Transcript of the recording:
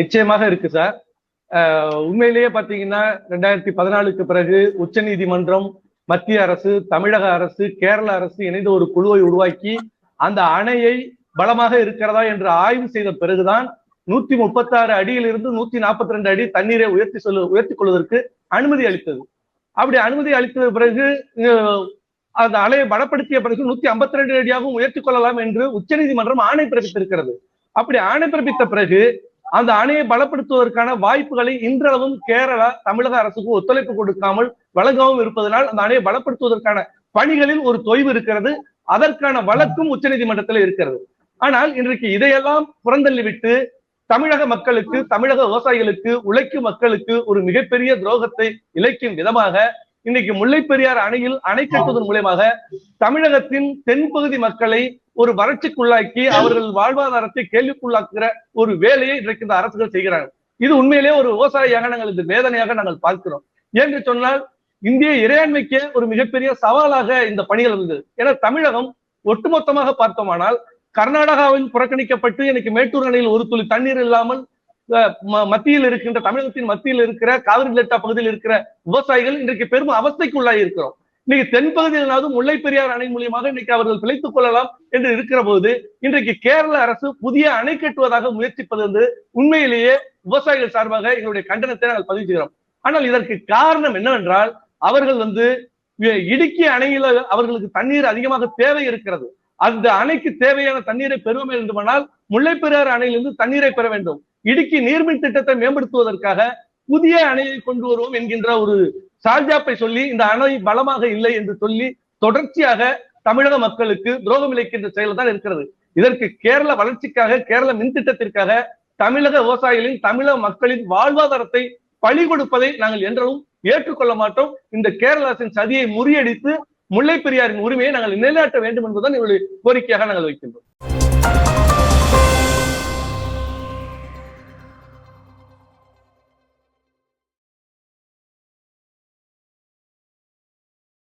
நிச்சயமாக இருக்கு சார். உண்மையிலேயே பாத்தீங்கன்னா ரெண்டாயிரத்தி பதினாலுக்கு பிறகு உச்சநீதிமன்றம் மத்திய அரசு தமிழக அரசு கேரள அரசு இணைந்து ஒரு குழுவை உருவாக்கி அந்த அணையை பலமாக இருக்கிறதா என்று ஆய்வு செய்த பிறகுதான் நூத்தி முப்பத்தாறு அடியிலிருந்து நூத்தி நாற்பத்தி ரெண்டு அடி தண்ணீரை உயர்த்தி சொல்லு உயர்த்திக் கொள்வதற்கு அனுமதி அளித்தது. அப்படி அனுமதி அளித்த பிறகு அந்த அலையை பலப்படுத்திய பிறகு நூத்தி ஐம்பத்தி ரெண்டு அடியாகவும் உயர்த்தி கொள்ளலாம் என்று உச்சநீதிமன்றம் ஆணை பிறப்பித்திருக்கிறது. அப்படி ஆணை பிறப்பித்த பிறகு அந்த அணையை பலப்படுத்துவதற்கான வாய்ப்புகளை இன்றளவும் கேரளா தமிழக அரசுக்கு ஒத்துழைப்பு கொடுக்காமல் வழங்கவும் இருப்பதனால் அந்த அணையை பலப்படுத்துவதற்கான பணிகளில் ஒரு தொய்வு இருக்கிறது. அதற்கான வழக்கும் உச்சநீதிமன்றத்தில் இருக்கிறது. ஆனால் இன்றைக்கு இதையெல்லாம் புறந்தள்ளிவிட்டு தமிழக மக்களுக்கு தமிழக விவசாயிகளுக்கு உழைக்கும் மக்களுக்கு ஒரு மிகப்பெரிய துரோகத்தை இழைக்கும் விதமாக இன்னைக்கு முல்லைப் பெரியார் அணையில் அணை கட்டுவதன் மூலயமாக தமிழகத்தின் தென்பகுதி மக்களை ஒரு வறட்சிக்குள்ளாக்கி அவர்கள் வாழ்வாதாரத்தை கேள்விக்குள்ளாக்குகிற ஒரு வேலையை இன்றைக்கு இந்த அரசுகள் செய்கிறார்கள் இது உண்மையிலேயே ஒரு விவசாயியாக நாங்கள் இந்த வேதனையாக நாங்கள் பார்க்கிறோம். என்று சொன்னால் இந்திய இறையாண்மைக்கே ஒரு மிகப்பெரிய சவாலாக இந்த பணிகள் இருந்தது. ஏன்னா தமிழகம் ஒட்டுமொத்தமாக பார்த்தோமானால் கர்நாடகாவில் புறக்கணிக்கப்பட்டு எனக்கு மேட்டூர் அணையில் ஒரு துளி தண்ணீர் இல்லாமல் மத்தியில் இருக்கின்ற தமிழகத்தின் மத்தியில் இருக்கிற காவிரி டெல்டா பகுதியில் இருக்கிற விவசாயிகள் இன்றைக்கு பெரும் அவஸ்தைக்கு உள்ளாகி இருக்கிறோம். இன்னைக்கு தென்பகுதியிலாவது முல்லை பெரியார் அணை மூலியமாக இன்னைக்கு அவர்கள் பிழைத்துக் கொள்ளலாம் என்று இருக்கிற போது இன்றைக்கு கேரள அரசு புதிய அணை கட்டுவதாக முயற்சிப்பது வந்து உண்மையிலேயே விவசாயிகள் சார்பாக எங்களுடைய கண்டனத்தை நாங்கள் பதிவு செய்கிறோம் ஆனால் இதற்கு காரணம் என்னவென்றால் அவர்கள் வந்து இடுக்கிய இடுக்கி அணையில அவர்களுக்கு தண்ணீர் அதிகமாக தேவை இருக்கிறது. அந்த அணைக்கு தேவையான தண்ணீரை பெற வேண்டுமானால் முல்லைப்பெரியாறு அணையிலிருந்து தண்ணீரை பெற வேண்டும். இடுக்கி நீர்மின் திட்டத்தை மேம்படுத்துவதற்காக புதிய அணையை கொண்டு வருவோம் என்கின்ற ஒரு சார்ஜாப்பை சொல்லி இந்த அணை பலமாக இல்லை என்று சொல்லி தொடர்ச்சியாக தமிழக மக்களுக்கு துரோகம் இழைக்கின்ற செயல் தான் இருக்கிறது. இதற்கு கேரள வளர்ச்சிக்காக கேரள மின் திட்டத்திற்காக தமிழக விவசாயிகளின் தமிழக மக்களின் வாழ்வாதாரத்தை பழி கொடுப்பதை நாங்கள் என்றும் ஏற்றுக்கொள்ள மாட்டோம். இந்த கேரள அரசின் சதியை முறியடித்து முல்லை பெரியாரின் உரிமையை நாங்கள் நிலைநாட்ட வேண்டும் என்பதுதான் எங்களுடைய கோரிக்கையாக நாங்கள் வைக்கின்றோம்.